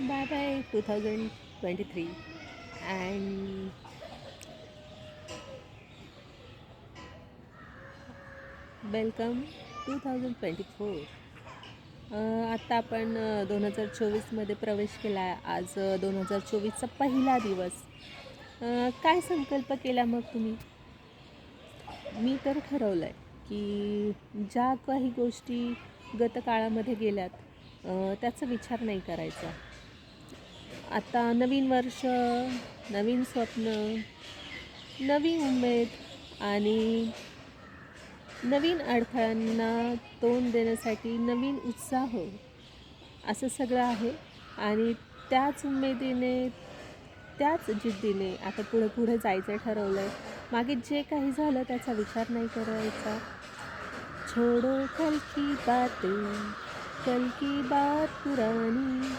bye bye 2023 and welcome to thousand twenty four आत्ता आपण दोन हजार चोवीसमध्ये प्रवेश केला. आहे आज दोन हजार चोवीसचा पहिला दिवस. काय संकल्प केला मग तुम्ही? मी तर ठरवलं आहे की ज्या काही गोष्टी गतकाळामध्ये गेल्यात त्याचा विचार नाही करायचा. आता नवीन वर्ष नवीन स्वप्न नवीन उमेद आणि नवीन अडथळ्यांना तोंड देण्यासाठी नवीन उत्साह असं सगळं आहे. आणि त्याच उमेदीने त्याच जिद्दीने आता पुढे पुढे जायचं ठरवलं आहे मागे जे काही झालं त्याचा विचार नाही करायचा. छोडो कल की बातें कल की बात पुरानी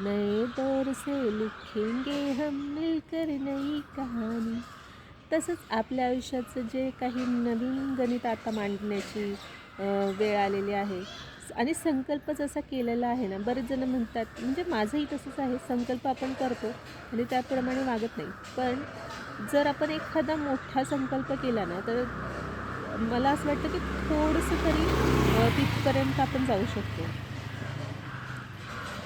नए दौर से लिखेंगे हम मिलकर नई कहाणी तसंच आपल्या आयुष्याचं जे काही नवीन गणित आता मांडण्याची वेळ आलेली आहे. आणि संकल्प जसा केलेला आहे ना बरेच जण म्हणतात म्हणजे माझंही तसंच आहे संकल्प आपण करतो आणि त्याप्रमाणे वागत नाही. पण जर आपण एखादा मोठा संकल्प केला ना तर मला असं वाटतं की थोडंसं तरी तिथपर्यंत आपण जाऊ शकतो.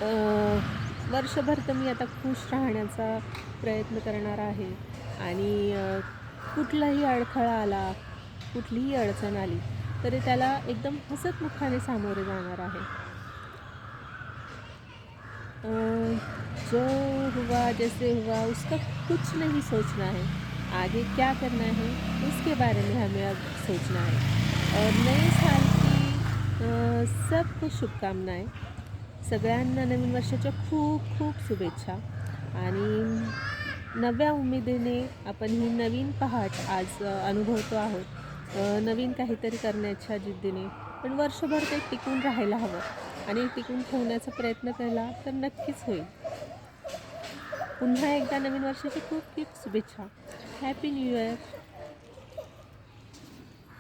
वर्षभर तर मी आता खुश राहण्याचा प्रयत्न करणार आहे. आणि कुठलाही अडथळा आला कुठलीही अडचण आली तरी त्याला एकदम हसतमुखाने सामोरे जाणार आहे. जो हुआ जैसे हुआ उसका कुछ नहीं सोचना है. आगे क्या करना है उसके बारे में हमें अब सोचना है. और नए साल की सबको शुभकामनाएं. सगळ्यांना नवीन वर्षाच्या खूप खूप शुभेच्छा. आणि नव्या उमेदीने आपण ही नवीन पहाट आज अनुभवतो आहोत. नवीन काहीतरी करण्याच्या जिद्दीने. पण वर्षभर ते टिकून राहायला हवं. आणि टिकून ठेवण्याचा प्रयत्न केला तर नक्कीच होईल. पुन्हा एकदा नवीन वर्षाची खूप खूप शुभेच्छा. Happy new year